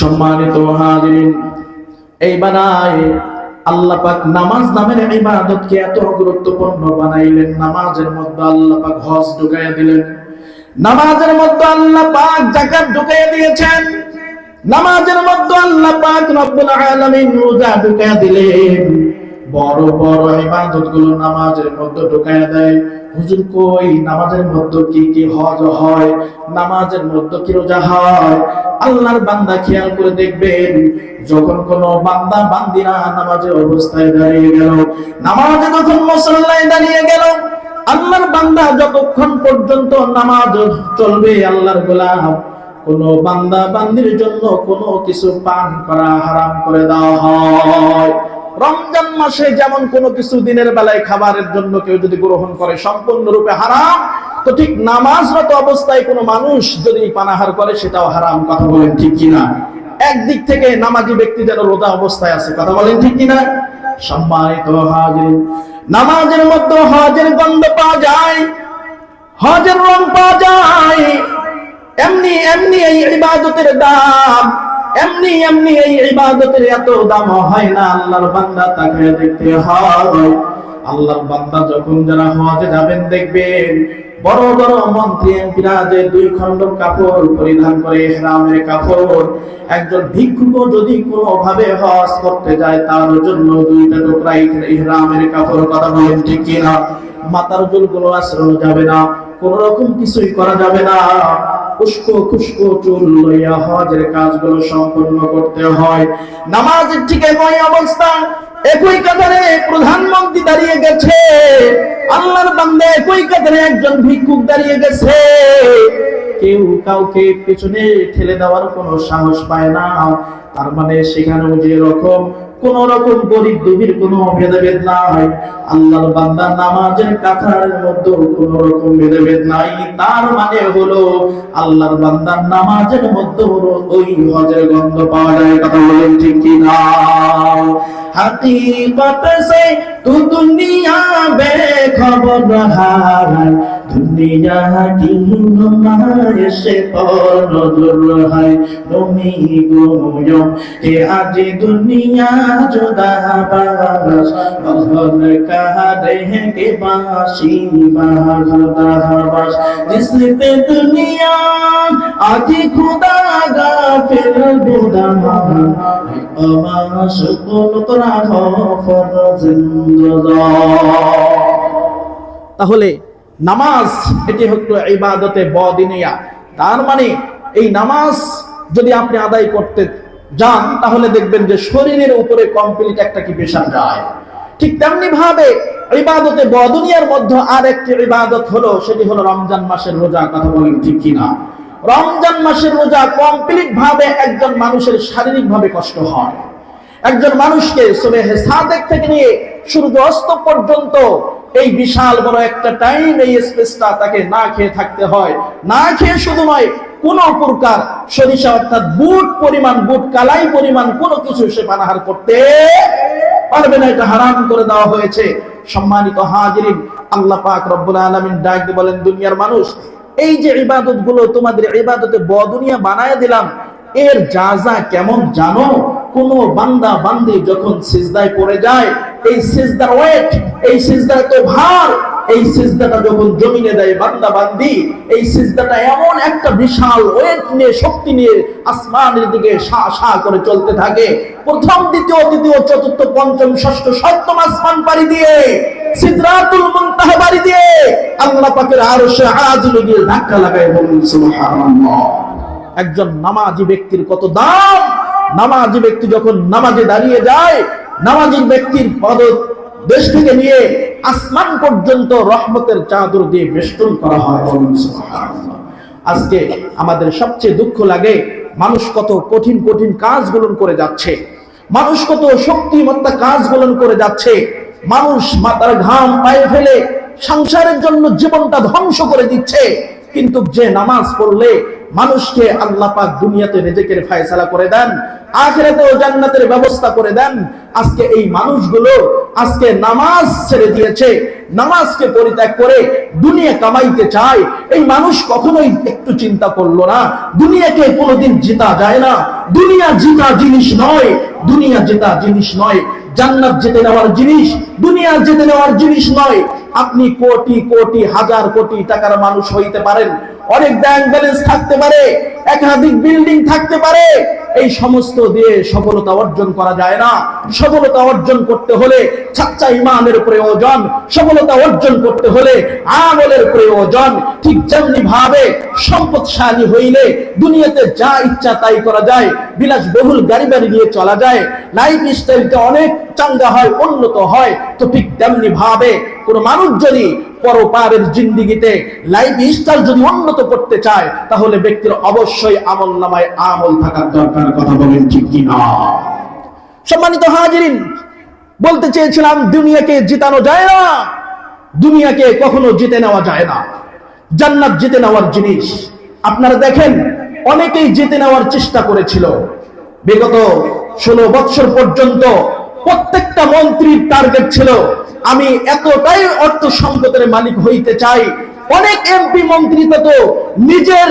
সম্মানিত হাজিরিন, এই বানায় আল্লাহ পাক নামাজ নামের ইবাদতকে এত গুরুত্বপূর্ণ বানাইলেন। নামাজের মধ্যে আল্লাহ পাক হজ ঢুকাইয়া দিলেন। নামাজের মধ্যে আল্লাহ পাক যাকাত ঢুকাইয়া দিয়েছেন। নামাজের মধ্যে আল্লাহ পাক রব্বুল আলামিন রোজা ঢুকাইয়া দিলেন। বড় বড় ইবাদতগুলো নামাজের মধ্যে ঢুকাইয়া দেয়। হুজুর কই, নামাজের মধ্যে কি কি হজ হয়? নামাজের মধ্যে কি রোজা হয়? আল্লাহর বান্দা খেয়াল করে দেখবেন, যখন কোন বান্দা বান্দিরা নামাজের অবস্থায় দাঁড়িয়ে গেল, নামাজে যখন মুসল্লায় দাঁড়িয়ে গেল, আল্লাহর বান্দা যতক্ষণ পর্যন্ত নামাজ চলবে আল্লাহর গোলাম, কোন বান্দা বান্দির জন্য কোনো কিছু পান করা হারাম করে দেওয়া হয়। রমজান মাসে যেমন কোনো কিছু দিনের বেলায় খাবারের জন্য কেউ যদি গ্রহণ করে, সম্পূর্ণরূপে হারাম তো ঠিক নামাজরত অবস্থায় কোনো মানুষ যদি পানাহার করে, সেটাও হারাম, কথা বলেন ঠিক কিনা? একদিক থেকে নামাজি ব্যক্তি যেন রোজা অবস্থায় আছে, কথা বলেন ঠিক কিনা? সম্মানিত হাজির নামাজের মধ্যে হজের গন্ধ পাওয়া যায়, হজের রং পাওয়া যায়। এমনি এমনি এই ইবাদতের দাম, এমনি এমনি এই ইবাদতের এত দাম হয় না, আল্লাহর বান্দা তাকে দেখতে হয়। আল্লাহর বান্দা যখন যারা হজে যাবেন, দেখবেন বড় বড় মন্ত্রী এমপিরা যে দুই খণ্ড কাপড় পরিধান করে হেরামের কাপড়। একজন ভিক্ষুক যদি কোনো ভাবে হজ করতে যায়, তার জন্য দুইটা টুকরা কাপড় কথা বলেন ঠিক কিনা? চুলগুলো আশ্রয় যাবে না কোন রকম কিছুই করা যাবে না। উস্কো খুস্কো চুল লইয়া হজের কাজগুলো করতে হয়। নামাজের ঠিক একই অবস্থা। একই কাতারে প্রধানমন্ত্রী দাঁড়িয়ে গেছে। আল্লাহর বান্দা একই কাতারে একজন ভিক্ষুক দাঁড়িয়ে গেছে। কেউ কাউকে পেছনে ঠেলে দেওয়ার কোনো সাহস পায় না। তার মানে সেখানেও যে রকম কোন রকম গরিব দুবির কোনো ভেদাভেদ নাই। আল্লাহর বান্দা নামাজের কাথার মধ্যে কোন রকম ভেদাভেদ নাই। তার মানে হলো, আল্লাহর বান্দার নামাজের মধ্যে হলো ওই হজের গন্ধ পাওয়া যায়। কথা বলেন ঠিক কি না হাকিকত সে তু দুনিয়া বে খবর হারাই দুনিয়া কি তোমার সে নজর হয়। তুমি গোয়ম কে আজ দুনিয়া জোদা বাস। মহল কারে কে বাসি বাস। জিসতে দুনিয়া আজ খুদ তাহলে নামাজ এটি হলো ইবাদতে বদিনিয়া। তার মানে এই নামাজ যদি আপনি আদায় করতে যান, তাহলে দেখবেন যে শরীরের উপরে কমপ্লিট একটা কি পেশা যায়। ঠিক তেমনি ভাবে ইবাদতে বদুনিয়ার মধ্যে আর একটি ইবাদত হলো, সেটি হলো রমজান মাসের রোজা, কথা বলেন ঠিক কিনা? রমজান মাসের রোজা কমপ্লিট ভাবে একজন মানুষের শারীরিক ভাবে কষ্ট হয়। একজন মানুষকে সুবেহে সাদেক থেকে নিয়ে সূর্য অস্ত পর্যন্ত এই বিশাল বড় একটা টাইম এই স্পেসটা তাকে না খেয়ে থাকতে হয়। না খেয়ে শুধু নয়, কোন প্রকার সরিষা অর্থাৎ বুট পরিমাণ, বুট কালাই পরিমাণ কোনো কিছু সে পানাহার করতে পারবে না। এটা হারাম করে দেওয়া হয়েছে। সম্মানিত হাজিরিন, আল্লাহ পাক রব্বুল আলামিন ডাক বলেন, দুনিয়ার মানুষ এই যে ইবাদতগুলো তোমাদের ইবাদতে বদুনিয়া বানায় দিলাম, এর যা যা কেমন জানো? কোন বান্দা বান্দি যখন সিজদায় পড়ে যায় এই সিজদার ওয়েট, এই সিজদার তো ভার, এই সিজদাটা যখন জমিনে দেয় বান্দা বান্দি এই সিজদাটা এমন একটা বিশাল ওয়েট নিয়ে, শক্তি নিয়ে আসমানের দিকে সা সা করে চলতে থাকে। প্রথম, দ্বিতীয়, তৃতীয়, চতুর্থ, পঞ্চম, ষষ্ঠ, সপ্তম আসমান পাড়ি দিয়ে, সিদরাতুল মুনতাহা পাড়ি দিয়ে আল্লাহ পাকের আরশে আজিলে গিয়ে ধাক্কা লাগায় বলুন সুবহানাল্লাহ। একজন নামাজি ব্যক্তির কত দাম? নামাজি ব্যক্তি যখন নামাজে দাঁড়িয়ে যায় নামাজি ব্যক্তির পদ দেশ থেকে নিয়ে আসমান পর্যন্ত রহমতের চাদর দিয়ে বেষ্টন করা হয়। আজকে আমাদের সবচেয়ে দুঃখ লাগে, মানুষ কত কঠিন কঠিন কাজগুলো করে যাচ্ছে, মানুষ কত শক্তিমত্তা কাজগুলো করে যাচ্ছে, মানুষ মাতার ঘাম পায়ে ফেলে সংসারের জন্য জীবনটা ধ্বংস করে দিচ্ছে কিন্তু যে নামাজ পড়লে মানুষকে আল্লাহ পাক দুনিয়াতে রেজেকের ফায়সালা করে দেন, আখেরাতেও জান্নাতের ব্যবস্থা করে দেন। আজকে এই মানুষগুলো আজকে নামাজ ছেড়ে দিয়েছে, নামাজকে পরিত্যাগ করে দুনিয়া কামাইতে চায়। এই মানুষ কখনোই একটু চিন্তা করল না, দুনিয়াকে কোনোদিন জিতা যায় না। দুনিয়া জিতা জিনিস নয়, দুনিয়া জেতা জিনিস নয়। জান্নাত যেতে নেওয়ার জিনিস, দুনিয়া যেতে নেওয়ার জিনিস নয়। আপনি কোটি কোটি, হাজার কোটি টাকার মানুষ হইতে পারেন। অনেক ব্যাংক ব্যালেন্স থাকতে পারে, একাধিক বিল্ডিং থাকতে পারে। এই সমস্ত দিয়ে সফলতা অর্জন করা যায় না। সফলতা অর্জন করতে হলে ছাচ্চা ইমানের প্রয়োজন। সফলতা অর্জন করতে হলে আমলের প্রয়োজন। ঠিক যেমনি ভাবে সম্পদশালী হইলে দুনিয়াতে যা ইচ্ছা তাই করা যায় বিলাস বহুল গাড়ি বাড়ি নিয়ে চলা যায় লাইফ স্টাইলটা অনেক চাঙ্গা হয়, উন্নত হয়, তো ঠিক তেমনি ভাবে কোন মানুষ যদি পরপারের জিন্দিগিতে লাইফ স্টাইল যদি উন্নত করতে চায়, তাহলে ব্যক্তির অবশ্যই আমল নামায় আমল থাকার দরকার, কথা বলেন ঠিক কিনা? সম্মানিত হাজিরিন, বলতে চেয়েছিলাম, দুনিয়াকে জিতানো যায় না, দুনিয়াকে কখনো জিতে নেওয়া যায় না। জান্নাত জিতে নেওয়ার জিনিস। আপনারা দেখেন, অনেকেই জিতে নেওয়ার চেষ্টা করেছিল। বিগত ষোলো বৎসর পর্যন্ত প্রত্যেকটা মন্ত্রীর টার্গেট ছিল, আমি এতটাই অর্থ সম্পদের মালিক হইতে চাই। অনেক এমপি মন্ত্রী তো নিজের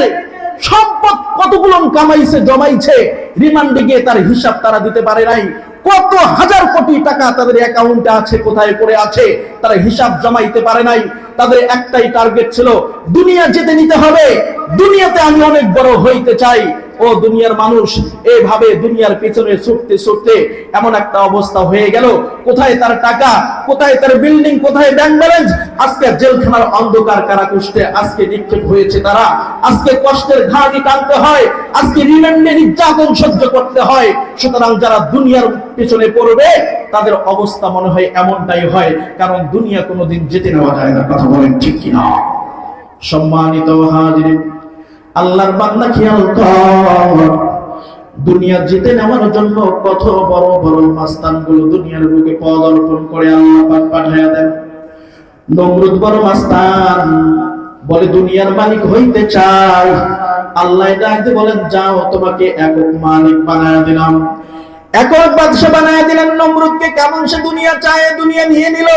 সম্পদ কতগুলো কামাইছে, জমাইছে, রিমান্ডে গিয়ে তার হিসাব তারা দিতে পারে নাই। কত হাজার কোটি টাকা তাদের অ্যাকাউন্টে আছে, কোথায় পড়ে আছে তারা হিসাব জমাইতে পারে নাই। তাদের একটাই টার্গেট ছিল, দুনিয়া যেতে নিতে হবে। দুনিয়াতে আমি অনেক বড় হইতে চাই। ও দুনিয়ার মানুষ, এভাবে দুনিয়ার পেছনে ছুটতে ছুটতে এমন একটা অবস্থা হয়ে গেল। কোথায় তার টাকা, কোথায় তার বিল্ডিং কোথায় ব্যাংক ব্যালেন্স আজকে জেলখানার অন্ধকার কারাকুষ্টে আজকে নিক্ষেপ হয়েছে তারা। আজকে কষ্টের ঘাটি টানতে হয়, আজকে রিমান্ডে নির্যাতন সহ্য করতে হয়। সুতরাং যারা দুনিয়ার পেছনে পড়বে, তাদের অবস্থা মনে হয় এমনটাই হয়, কারণ দুনিয়া কোনোদিন যেতে নেওয়া যায় না। কথা বলেন ঠিক কিনা? সম্মানিত হাজির আল্লাহর বান্দা খেয়াল কর। দুনিয়া জিতে নেওয়ার জন্য কত বড় বড় মাস্তানগুলো দুনিয়ার বুকে পদার্পণ করে আল্লাহ পাক পাঠাইয়া দেন। নমরুদ বড় মাস্তান, বলে দুনিয়ার মালিক হইতে চাই। আল্লাহ ডাকতে বলেন, যাও, তোমাকে একক মালিক বানায় দিলাম। একক বাদশা বানায় দিলেন নমরুদকে, কেমন সে দুনিয়া চায়, দুনিয়া নিয়ে নিল।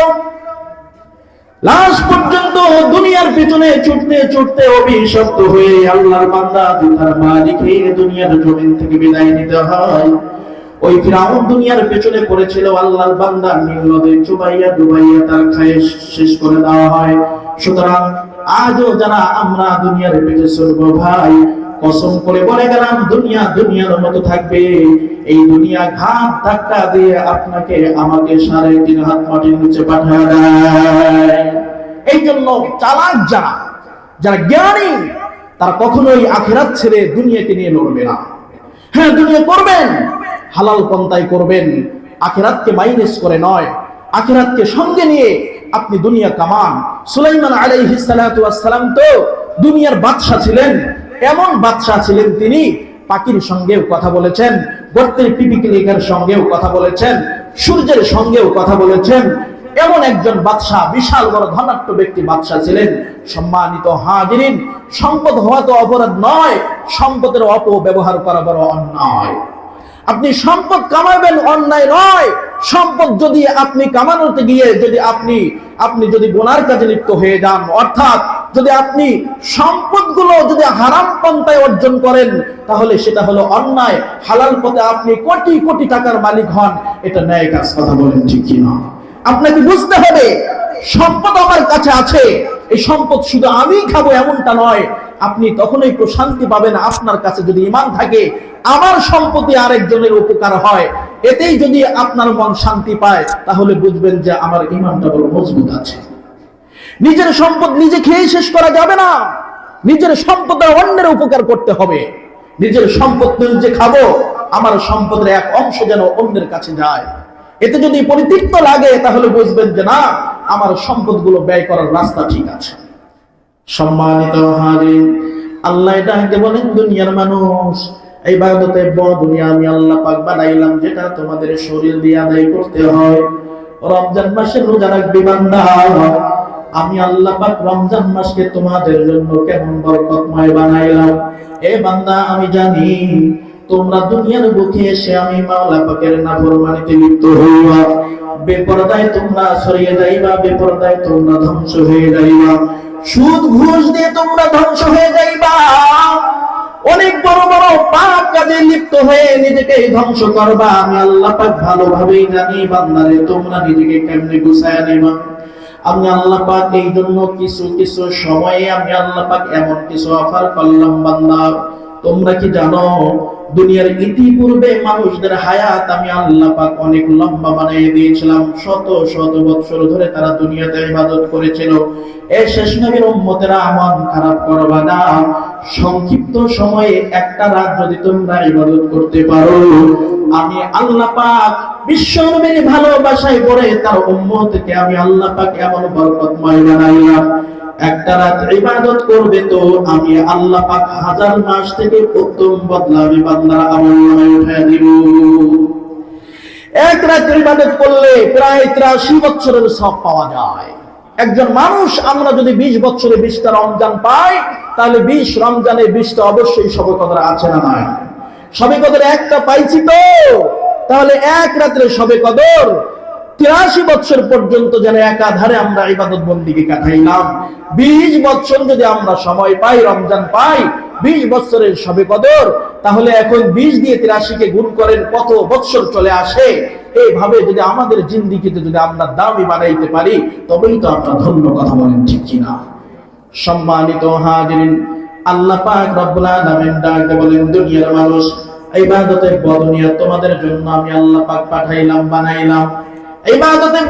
লাশ পর্যন্ত দুনিয়ার পিছনে ছুটতে ছুটতে অভিশপ্ত হয়ে আল্লাহর বান্দা তার মালিক হয়ে দুনিয়ার জমিন থেকে বিদায় নিতে হয়। ওই ফিরাউন দুনিয়ার পেছনে পড়েছিল আল্লাহর বান্দা, নীল নদী চুবাইয়া ডুবাইয়া তার খায়ে শেষ করে দেওয়া হয়। সুতরাং আজও যারা আমরা দুনিয়ার পেছনে চলবো ভাই কসম করে বলে গেলাম, দুনিয়া দুনিয়ার মতো থাকবে। এই দুনিয়া ঘাট ধাক্কা দিয়ে আপনাকে আমাকে সাড়ে তিন হাত মাটির নিচে পাঠায় এই জন্য চালাক যারা যারা জ্ঞানী, তারা কখনোই আখেরাত ছেড়ে দুনিয়াকে নিয়ে লড়বে না। হ্যাঁ দুনিয়া করবেন, হালাল পন্থায় করবেন। আখেরাতকে মাইনাস করে নয়, আখেরাতকে সঙ্গে নিয়ে আপনি দুনিয়া কামান। সুলাইমান আলাইহিস সালাতু ওয়াসসালাম তো দুনিয়ার বাদশা ছিলেন। এমন বাদশাহ ছিলেন তিনি, পাখির সঙ্গেও কথা বলেছেন, গর্তের পিপিকিলিকার সঙ্গেও কথা বলেছেন, সূর্যের সঙ্গেও কথা বলেছেন। এমন একজন বাদশাহ, বিশাল বড় ধনাট্য ব্যক্তি বাদশাহ ছিলেন। সম্মানিত হাজিরিন, সম্পদ হওয়া তো অপরাধ নয়, সম্পদের অপব্যবহার করা বড় অন্যায়। আপনি সম্পদ কামাবেন অন্যায় নয়, সম্পদ যদি আপনি কামানোতে গিয়ে যদি আপনি আপনি যদি গোনার কাজে লিপ্ত হয়ে যান, অর্থাৎ যদি আপনি সম্পদগুলো যদি হারাম পন্থায় অর্জন করেন, তাহলে সেটা হলো অন্যায়। হালাল পথে আপনি কোটি কোটি টাকার মালিক হন, এটা ন্যায় কাজ কথা বলেন ঠিক কিনা? আপনাকে বুঝতে হবে, সম্পদ আমার কাছে আছে, এই সম্পদ শুধু আমি খাব এমনটা নয়। আপনি তখনই প্রশান্তি পাবেন, আপনার কাছে যদি ইমান থাকে, আমার সম্পত্তি আরেকজনের উপকার হয়, এতেই যদি আপনার মন শান্তি পায়, তাহলে বুঝবেন যে আমার ইমানটা বড় মজবুত আছে। নিজের সম্পদ নিজে খেয়ে শেষ করা যাবে না। নিজের সম্পদের অন্যের উপকার করতে হবে। নিজের সম্পদ নিজে খাব, আমার সম্পদের এক অংশ যেন অন্যের কাছে যায়। এতে যদি পরিতৃপ্ত লাগে, তাহলে বুঝবেন যে না, আমার সম্পদগুলো ব্যয় করার রাস্তা ঠিক আছে। সম্মানিত হাজির, আল্লাহ ডাকতে বলেন দুনিয়ার মানুষ, এই বাগদতে বড় দুনিয়া আমি আল্লাহ পাক বানাইলাম, যেটা তোমাদের শরীর দিয়ে আদায় করতে হয়। রমজান মাসে রোজা রাখবি বান্দা। আমি আল্লাহ পাক রমজান মাসকে তোমাদের জন্য কেমন বরকতময় বানাইলাম। এ বান্দা, আমি জানি তোমরা দুনিয়ার বুকে এসে আমি মাওলা পাকের নাফরমানিতে লিপ্ত হইবা। বেপরদায় তোমরা সরিয়ে যাইবা, বেপরদায় তোমরা ধ্বংস হয়ে যাইবা। সুদ ঘুষ দিয়ে তোমরা ধ্বংস হয়ে যাইবা। অনেক বড় বড় পাপ কাজে লিপ্ত হয়ে নিজেকে ধ্বংস করবা। আমি আল্লাহ পাক ভালোভাবেই জানি বান্দারে, তোমরা নিজেকে কেমনে গুছায় নেবা। আমি আল্লাহ পাক এই জন্য কিছু কিছু সময়ে আমি আল্লাহ পাক এমন কিছু অফার করলাম বান্দা। তোমরা কি জানো, দুনিয়ার ইতিপূর্বে মানুষদের হায়াত আমি আল্লাহ পাক অনেক লম্বা বানিয়ে দিয়েছিলাম। শত শত বছর ধরে তারা দুনিয়াতে ইবাদত করেছিল। এই শেষ নবীর উম্মতেরা আমন খারাপ করবা না সংক্ষিপ্ত সময়ে একটা রাত যদি তোমরা ইবাদত করতে পারো আমি আল্লাহ পাক বিশ্ব নবীর ভালোবাসায় পড়ে তার উম্মতকে আমি আল্লাহ পাক এমন বরকতময় বানাইলাম। একটা রাত ইবাদত করবে তো আমি আল্লাহ পাক হাজার মাস থেকে উত্তম বদলা আমি বান্দার আমল নামায় উঠায় দিব। এক রাত ইবাদত করলে প্রায় ত্রাশি বছরের সব পাওয়া যায়। একজন মানুষ আমরা যদি বিশ বছরে বিশটা রমজান পাই, তাহলে বিশ রমজানে বিশটা অবশ্যই সবে কদর আছে না নাই? সবে কদর একটা পাইছি তো। তাহলে এক রাত্রে সবে কদর তিরাশি বছর পর্যন্ত যেন একাধারে আমরা ইবাদত বন্দিকে কাটাইলাম। বিশ বছর যদি আমরা সময় পাই, রমজান পাই, বিশ বছরের সবে কদর, তাহলে এখন বিশ দিয়ে তিরাশিকে গুণ করেন কত বছর চলে আসে? এইভাবে যদি আমাদের জিন্দিগিতে যদি আমরা দামি বানাইতে পারি, তবেই তো আমরা ধন্য কথা বলেন, ঠিক কিনা? সম্মানিত হাজিরিন আল্লাহ পাক রব্বুল আলামিন বলেন, দুনিয়ার মানুষ, ইবাদতের তোমাদের জন্য আমি আল্লাহ পাক পাঠাইলাম, বানাইলাম। ইবাদতের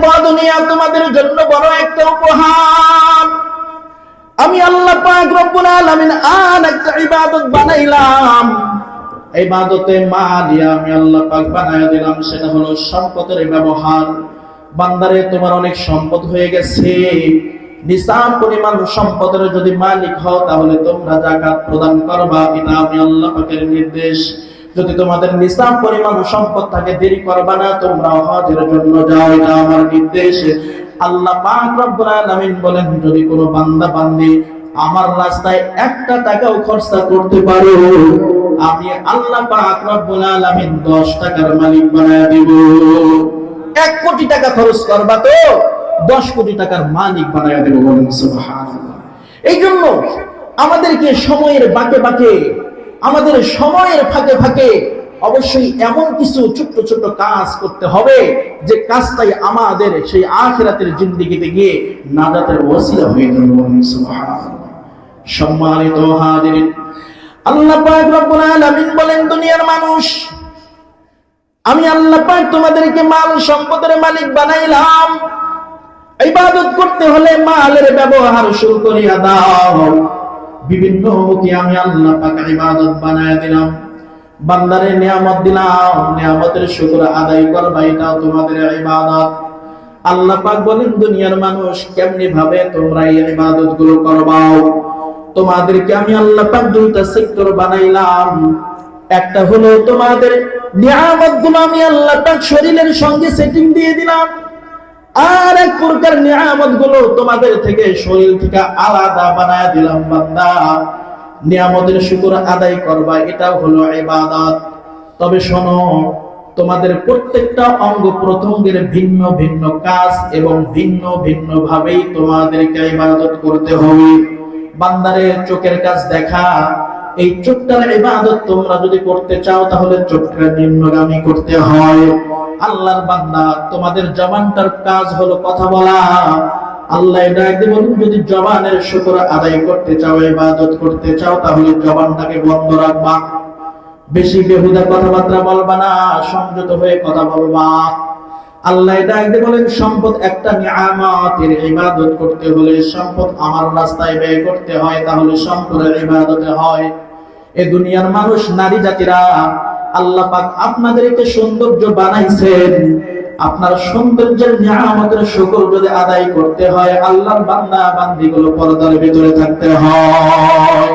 তোমাদের জন্য বড় একটা উপহার। আমি আল্লাহ পাক রব্বুল আলামিন একটা ইবাদত বানাইলাম। ইবাদতে মা আমি আল্লাহ পাক বানায় দিলাম, সেটা হলো সম্পদের ব্যবহার। বান্দারে, তোমার অনেক সম্পদ হয়ে গেছে। নিসাব পরিমাণ সম্পদের যদি মালিক হও, তাহলে তোমরা জাকাত প্রদান করবা। এটা আমি আল্লাহ নির্দেশ। যদি তোমাদের নিসাব পরিমাণ সম্পদ থাকে, দেরি করবা না তোমরা হজের জন্য যাও। এটা আমার নির্দেশ। আল্লাহ আলামিন বলেন, যদি কোনো বান্দা বান্দি আমার রাস্তায় একটা টাকাও খরচা করতে পারো, আমি আল্লাহ পাক রব্বুল আলামিন 10 টাকার মালিক বানায় দেব। এক কোটি টাকা খরচ করবা তো? দশ কোটি টাকার মালিক বানায় দেব এই জন্য আমাদেরকে সময়ের বাকে বাকে, আমাদের সময়ের ফাঁকে ফাঁকে অবশ্যই এমন কিছু ছোট্ট ছোট্ট কাজ করতে হবে যে কাজটাই আমাদের সেই আখিরাতের জিন্দিগিতে গিয়ে নাজাতের ওসিলা হয়ে যাবে সম্মানিত হাজিরিন, আল্লাহ পাক রব্বুল আলামিন বলেন, দুনিয়ার মানুষ, আমি আল্লাহ পাক তোমাদেরকে মাল সম্পদের মালিক বানাইলাম। ইবাদত করতে হলে মালের ব্যবহার শুরু করিয়া দাও। বিভিন্ন মুখে আমি আল্লাহ পাক ইবাদত বানায় দিলাম। বান্দারে নিয়ামত দিলাম। নিয়ামতের শুকর আদায় করবা, এটাও তোমাদের ইবাদত। আল্লাহ পাক বলেন, দুনিয়ার মানুষ কেমনি ভাবে তোমরা এই ইবাদতগুলো করবাও তোমাদেরকে আমি আল্লাহ পাক দুইটা সেক্টর বানাইলাম। একটা হলো তোমাদের নিয়ামতগুলো আমি আল্লাহ পাক শরীরের সঙ্গে সেটিং দিয়ে দিলাম। আর এক প্রকার নিয়ামতগুলো তোমাদের থেকে শরীর থেকে আলাদা বানায় দিলাম বান্দা। নিয়ামতের শুকর আদায় করবা, এটাও হলো ইবাদত। তবে শোনো, তোমাদের প্রত্যেকটা অঙ্গ প্রত্যঙ্গের ভিন্ন ভিন্ন কাজ এবং ভিন্ন ভিন্ন ভাবেই তোমাদেরকে ইবাদত করতে হবে। বান্দারে, চোখের কাজ দেখা, এই চোখটার ইবাদত তোমরা যদি করতে চাও, তাহলে চোখটা নিম্নগামী করতে হয়। আল্লাহর বান্দা, তোমাদের জবানটার কাজ হলো কথা বলা। আল্লাহ ডাক দিয়ে বলুন যদি জবানের শুকর আদায় করতে চাও, ইবাদত করতে চাও, তাহলে জবানটাকে বন্ধ রাখবা। বেশি বেহুদা কথাবার্তা বলবা না, সংযত হয়ে কথা বলবা। আল্লাহ ডাক দিয়ে বলেন সম্পদ একটা নিয়ামতের ইবাদত করতে হলে সম্পদ আমার রাস্তায় ব্যয় করতে হয়, তাহলে সম্পদের ইবাদতে হয়। এ দুনিয়ার মানুষ, নারী জাতিরা আল্লাহ পাক আপনাদেরকে সৌন্দর্য বানাইছেন। আপনার সৌন্দর্যের নিয়ামতের শুকর যদি আদায় করতে হয়, আল্লাহর বান্দা বান্দিগুলো পর্দার ভিতরে থাকতে হয়।